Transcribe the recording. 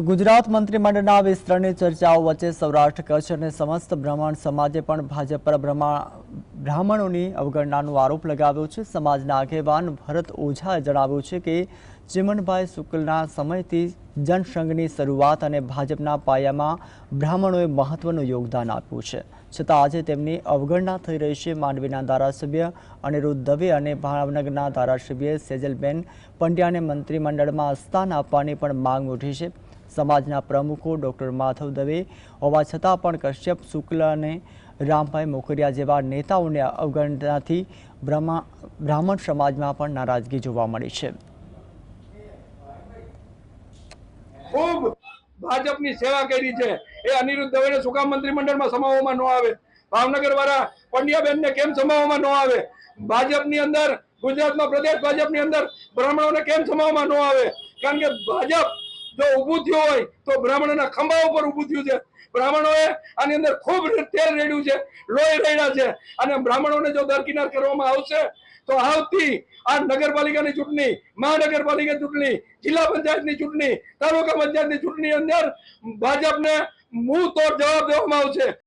તો ગુજરાત મંત્રીમંડળના વિસ્તરણની ચર્ચાઓ વચ્ચે સૌરાષ્ટ્ર કચ્છ અને સમસ્ત બ્રાહ્મણ સમાજે પણ ભાજપ પર બ્રાહ્મણોની અવગણનાનો આરોપ લગાવ્યો છે. સમાજના આગેવાન ભરત ઓઝાએ જણાવ્યું છે કે ચિમનભાઈ શુક્લના સમયથી જનસંઘની શરૂઆત અને ભાજપના પાયામાં બ્રાહ્મણોએ મહત્વનું યોગદાન આપ્યું છે. છતાં આજે તેમની અવગણના થઈ રહી છે માંડવીના ધારાસભ્ય અનિરુદ્ધ દવે અને ભાવનગરના ધારાસભ્ય સેજલબેન પંડ્યાને મંત્રીમંડળમાં સ્થાન આપવાની પણ માંગ ઉઠી છે. સમાજના પ્રમુખો ડૉક્ટર માધવ દવે હોવા છતાં પણ કશ્યપ શુક્લ અને રામભાઈ મોકરિયા જેવા નેતાઓને અવગણનાથી બ્રહ્મા, બ્રાહ્મણ સમાજમાં પણ નારાજગી જોવા મળી છે. ખૂબ ભાજપની સેવા કરી છે. એ અનિરુદ્ધ દવેને સુકામ મંત્રી મંડળમાં સમાવવામાં ન આવે. ભાવનગર વાળા પંડ્યાબેનને કેમ સમાવવામાં ન આવે? ભાજપની અંદર, ગુજરાતમાં પ્રદેશ ભાજપની અંદર બ્રાહ્મણોને કેમ સમાવવામાં ન આવે? કારણ કે ભાજપ જો ઊભું થયું હોય તો બ્રાહ્મણના ખંભા ઉપર ઊભું થયું છે. બ્રાહ્મણોએ આની અંદર ખૂબ તેલ રેડ્યું છે, લોહી રેડ્યા છે. અને બ્રાહ્મણોને જો દરકિનાર કરવામાં આવશે, તો આવતી આ નગરપાલિકાની ચૂંટણી મહાનગરપાલિકા ચૂંટણી, જિલ્લા પંચાયતની ચૂંટણી, તાલુકા પંચાયતની ચૂંટણી અંદર ભાજપને મુંહ તોડ જવાબ દેવામાં આવશે.